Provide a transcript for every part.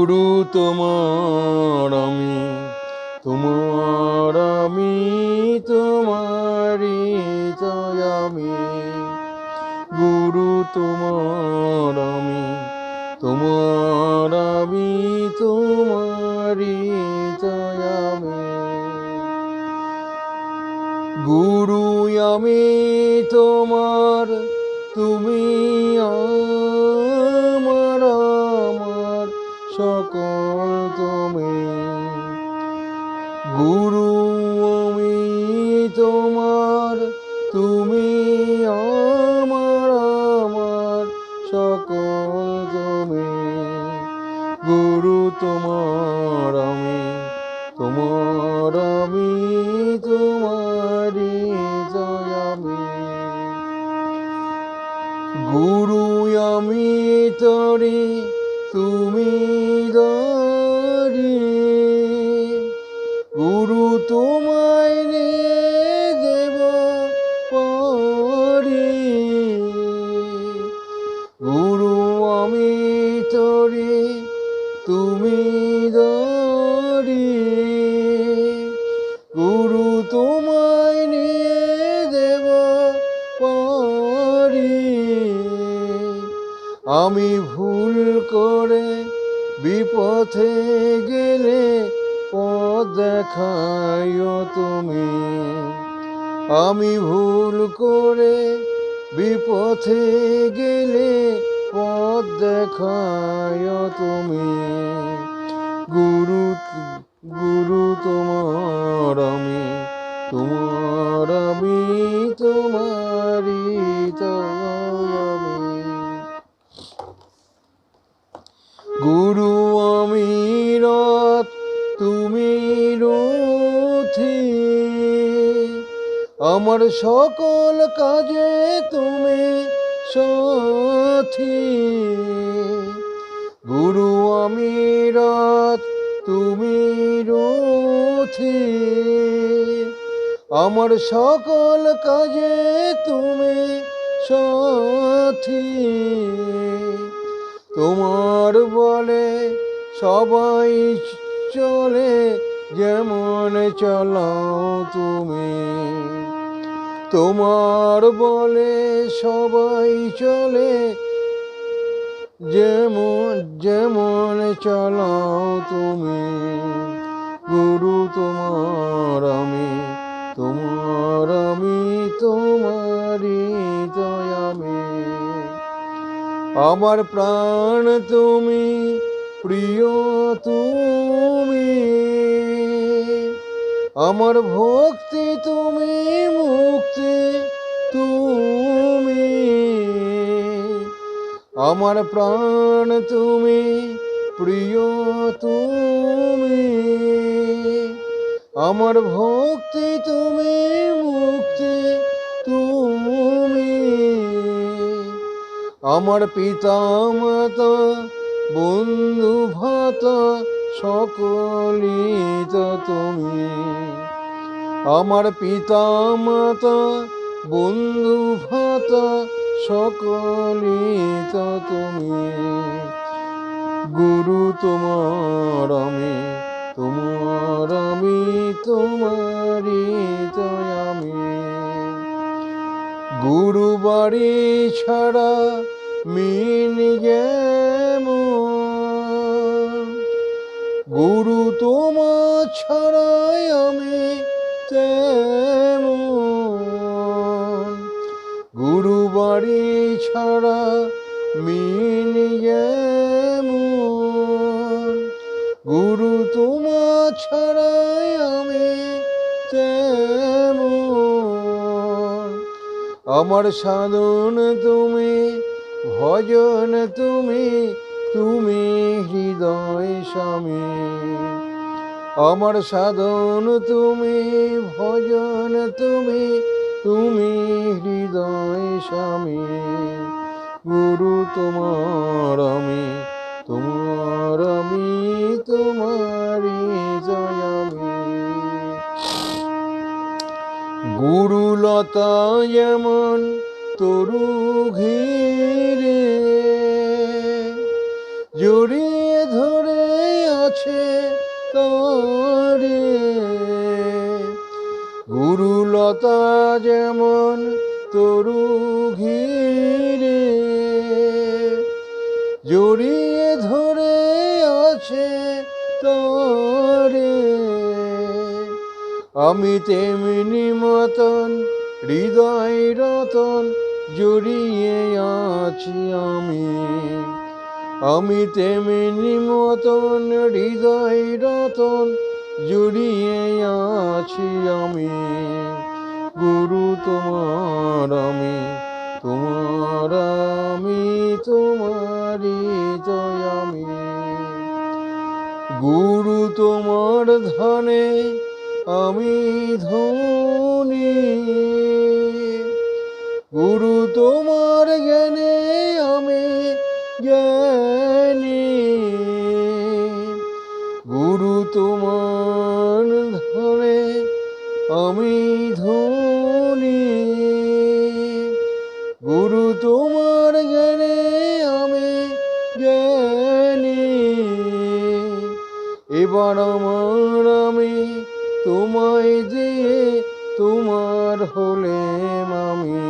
গুরু তোমার আমি তোমার আমি তোমারি আমি। গুরু তোমার আমি তোমার আমি তোমারি আমি। গুরু আমি তোমার, তুমি গুরু তুমি দরি গুরু তোমায় নিয়ে দেব পরি। আমি ভুল করে বিপথে গেলে পথ দেখাইও তুমি। আমি ভুল করে বিপথে গেলে দেখায় তুমি। গুরু গুরু তোমার আমি তোমার আমি তোমারি আমি। গুরু আমি রথ তুমি রথি। আমার সকল কাজে তুমি সাথী গুরু আমি তুমি রথি আমার সকল কাজে তুমি সাথী। তোমার বলে সবাই চলে, যেমন চালাও তুমি। তোমার বলে সবাই চলে যেমন যেমন চালাও তুমি, গুরু তোমার আমি তোমার আমি তোমারি জয় আমি আমার প্রাণ তুমি, প্রিয় তুমি, আমার ভক্তি তুমি, মুক্তি তুমি। আমার প্রাণ তুমি, প্রিয় তুমি। আমার ভক্তি তুমি, মুক্তি তুমি। আমার পিতা মাতা বন্ধু ভাতা, সকলই তো তুমি। আমার পিতা মাতা বন্ধু ভাতা সকলই তো তুমি, গুরু তোমার আমি তোমার আমি তোমারি জয় আমি। গুরু বাড়ি ছাড়া মিন গুরু তোমার ছাড়াই আমি তেমন। বাড়ি ছাড়া মিন যেমন গুরু তোমার ছাড়াই আমি তেমন। আমার সাধন তুমি, ভজন তুমি তুমি হৃদয় স্বামী। আমার সাধন তুমি, ভজন তুমি তুমি হৃদয় স্বামী, গুরু তোমার আমি তোমার আমি তোমারি জয় আমি। গুরুলতা যেমন তরু ঘিরে জড়িয়ে যেমন তরু ঘিরে জড়িয়ে ধরে আছে তারে। আমি তেমনি মতন, হৃদয় রতন জড়িয়ে আছি আমি। আমি তেমনি মতন, হৃদয় রতন জড়িয়ে আছি আমি। গুরু তোমার আমি তোমার আমি, তোমারই তো আমি। গুরু তোমার ধনে আমি ধনী। গুরু তোমার জ্ঞানে আমি জ্ঞানী। গুরু তোমার গুরু তোমার জ্ঞানে আমি জ্ঞানী। এবার আমার আমি তোমায় দিয়ে তোমার হলে আমি।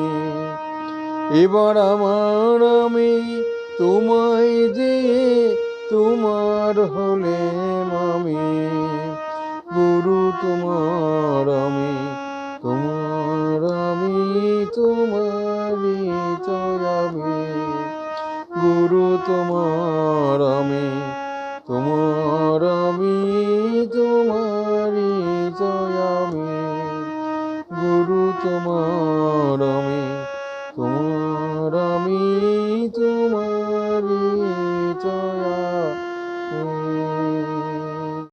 এবার আমার আমি তোমায় দিয়ে তোমার হলে আমি। গুরু তোমার